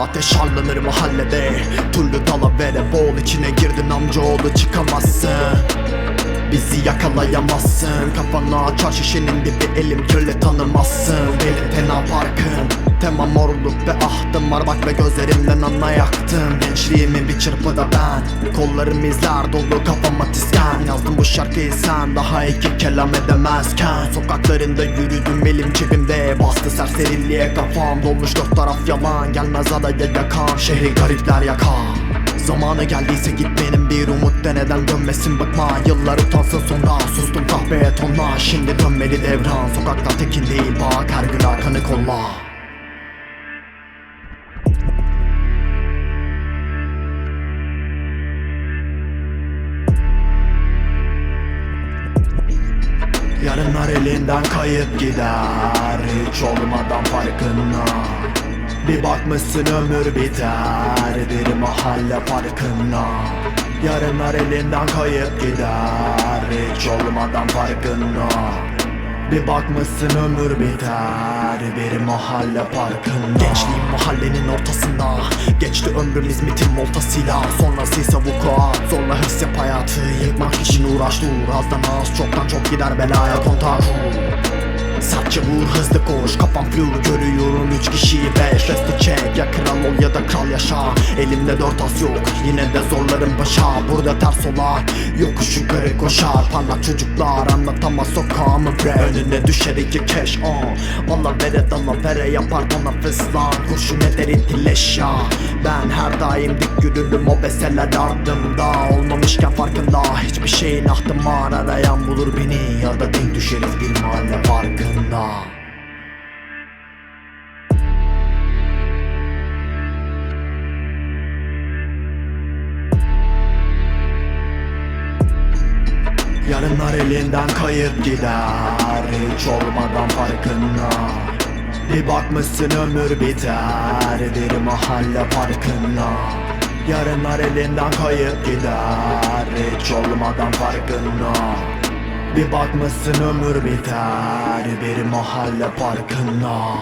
Ateş harlanır mahallede Türlü dalavere boğul içine girdin amcaoğlu çıkamazsın. Bizi yakalayamazsın. Kafanı açar şişenin dibi elim köle tanımazsın. Deli Tema morluk ve ahtım var. Bak ve gözlerimden anla yaktım. Gençliğimi bir çırpıda ben. Kollarım izler dolu kafama tisken. Yazdım bu şarkıyı sen. Daha iki kelam edemezken. Sokaklarında yürüdüm elim cebimde. Bastı serseriliğe kafam. Dolmuş dört taraf yalan Gelmez adaya yakan. Şehri garipler yakan. Zamanı geldiyse gitmenin bir umut deneden dönmesin bakma. Yıllar utansın sonra sustum kahveye tonla. Şimdi dönmeli devran. Sokaklar tekin değil bak her gün arkanı kolla Yarınlar elinden kayıp gider. Hiç olmadan farkına. Bir bakmışsın ömür biter. Bir mahalle farkına. Yarınlar elinden kayıp gider. Hiç olmadan farkına bir bakmışsın ömür biter. Bir mahalle parkında Gençliğim mahallenin ortasında. Geçti ömrüm İzmit'in voltasıyla Sonrası ise vukuat Zorla hırs yap hayatı. Yıkmak için uğraş dur Azdan az çoktan çok gider belaya kontak Sertçe vur hızlı koş. Kafam flür görüyorum üç kişiyi. Beş Resti çek. Ya kral ol ya da kral yaşa. Elimde dört as yok. Yine de zorlarım başa. Burada ters ola. Yokuş yukarı koşar Parlak çocuklar anlatamaz sokağımı. Bre Önüne düşer iki keş. On Valla vere dala vere yapar bana fıslan. Kurşun eder intileş ya. Ben her daim dik yürürüm. O beseler ardımda Olmamışken farkında. Hiçbir şeyin ahtıma Arayan bulur beni. Ya da denk düşeriz bir mahalle farkında. Yarınlar elinden kayıp gider. Hiç olmadan farkına Bir bakmışsın ömür biter. Bir mahalle farkına Yarınlar elinden kayıp gider. Hiç olmadan farkına Bir bakmışsın ömür biter. Bir mahalle farkına